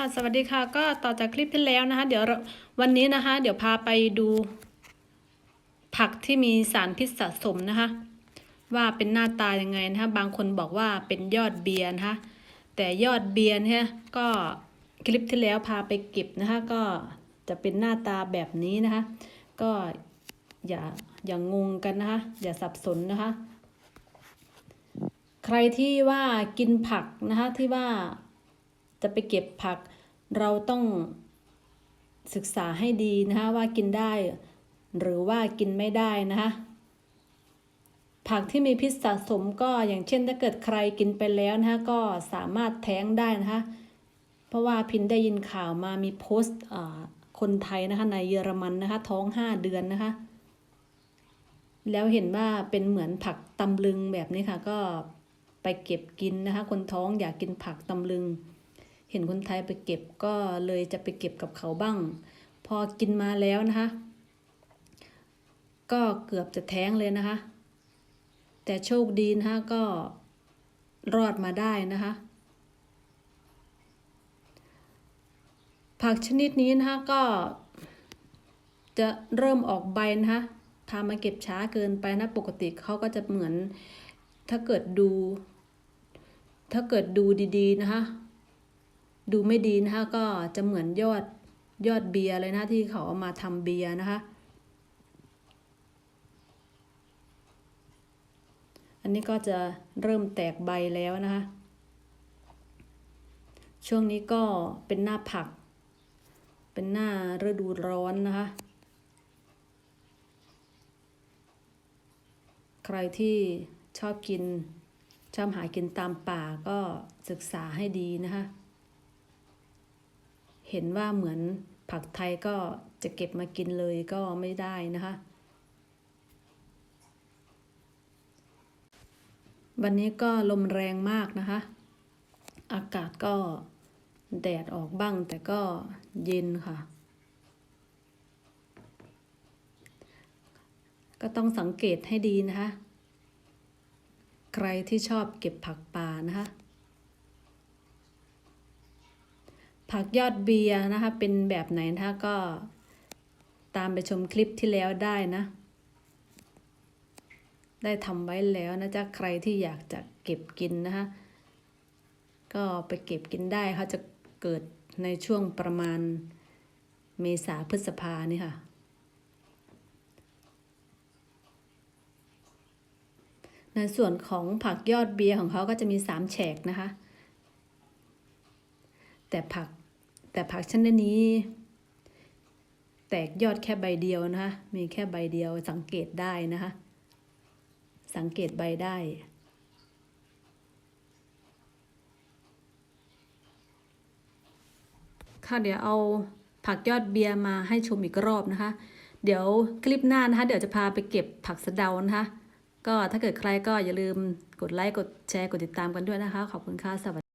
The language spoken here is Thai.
ค่ะสวัสดีค่ะก็ต่อจากคลิปที่แล้วนะคะ เดี๋ยววันนี้นะคะ เดี๋ยวพาไปดู ผักที่มีสารพิษสะสมนะคะ ว่าเป็นหน้าตายังไงนะคะ บางคนบอกว่าเป็นยอดเบียร์นะคะแต่ยอดเบียร์เนี่ยก็คลิปที่แล้วพาไปเก็บนะคะ ก็จะเป็นหน้าตาแบบนี้นะคะ ก็อย่าอย่างงงกันนะคะ อย่าสับสนนะคะ ใครที่ว่ากินผักนะคะที่ว่า จะไปเก็บผัก เราต้องศึกษาให้ดีนะคะว่ากินได้หรือว่ากินไม่ได้นะคะผักที่มีพิษสะสมก็อย่างเช่นถ้าเกิดใครกินไปแล้วนะคะก็สามารถแท้งได้นะคะเพราะว่าพินได้ยินข่าวมามีโพสต์คนไทยนะคะในเยอรมันนะคะท้องห้าเดือนนะคะ แล้วเห็นว่าเป็นเหมือนผักตำลึงแบบนี้ค่ะ ก็ไปเก็บกินนะคะ คนท้องอยากกินผักตำลึง เห็นคนไทยไปเก็บก็เลยจะไปเก็บกับเขาบ้าง พอกินมาแล้วนะคะ ก็เกือบจะแท้งเลยนะคะ แต่โชคดีนะคะก็รอดมาได้นะคะ ผักชนิดนี้นะคะก็จะเริ่มออกใบนะคะพามาเก็บช้าเกินไปนะปกติเขาก็จะเหมือนถ้าเกิดดู ถ้าเกิดดูดีๆนะคะ ดูไม่ดีนะคะก็จะเหมือนยอดยอดเบียร์เลยนะที่เขาเอามาทำเบียร์นะคะ อันนี้ก็จะเริ่มแตกใบแล้วนะคะ ช่วงนี้ก็เป็นหน้าผัก เป็นหน้าฤดูร้อนนะคะ ใครที่ชอบกินชอบหากินตามป่าก็ศึกษาให้ดีนะคะ เห็นว่าเหมือนผักไทยก็จะเก็บมากินเลยก็ไม่ได้นะคะ วันนี้ก็ลมแรงมากนะคะ อากาศก็แดดออกบ้างแต่ก็เย็นค่ะ ก็ต้องสังเกตให้ดีนะคะ ใครที่ชอบเก็บผักป่านะคะ ผักยอดเบียร์นะคะ เป็นแบบไหนนะคะก็ตามไปชมคลิปที่แล้วได้นะ ได้ทำไว้แล้วนะจ๊ะใครที่อยากจะเก็บกินนะคะ ก็ไปเก็บกินได้เขาจะเกิดในช่วงประมาณเมษาพฤษภานี่ค่ะ ในส่วนของผักยอดเบียร์ของเขาก็จะมีสามแฉกนะคะ แต่ผัก แต่ผักชนิดนี้ แตกยอดแค่ใบเดียวนะคะ มีแค่ใบเดียวสังเกตได้นะคะ สังเกตใบได้ค่ะเดี๋ยวเอาผักยอดเบียร์มาให้ชมอีกรอบนะคะ เดี๋ยวคลิปหน้านะคะ เดี๋ยวจะพาไปเก็บผักสะเดานะคะ ก็ถ้าเกิดใครก็อย่าลืมกดไลค์กดแชร์กดติดตามกันด้วยนะคะ ขอบคุณค่ะสวัสดี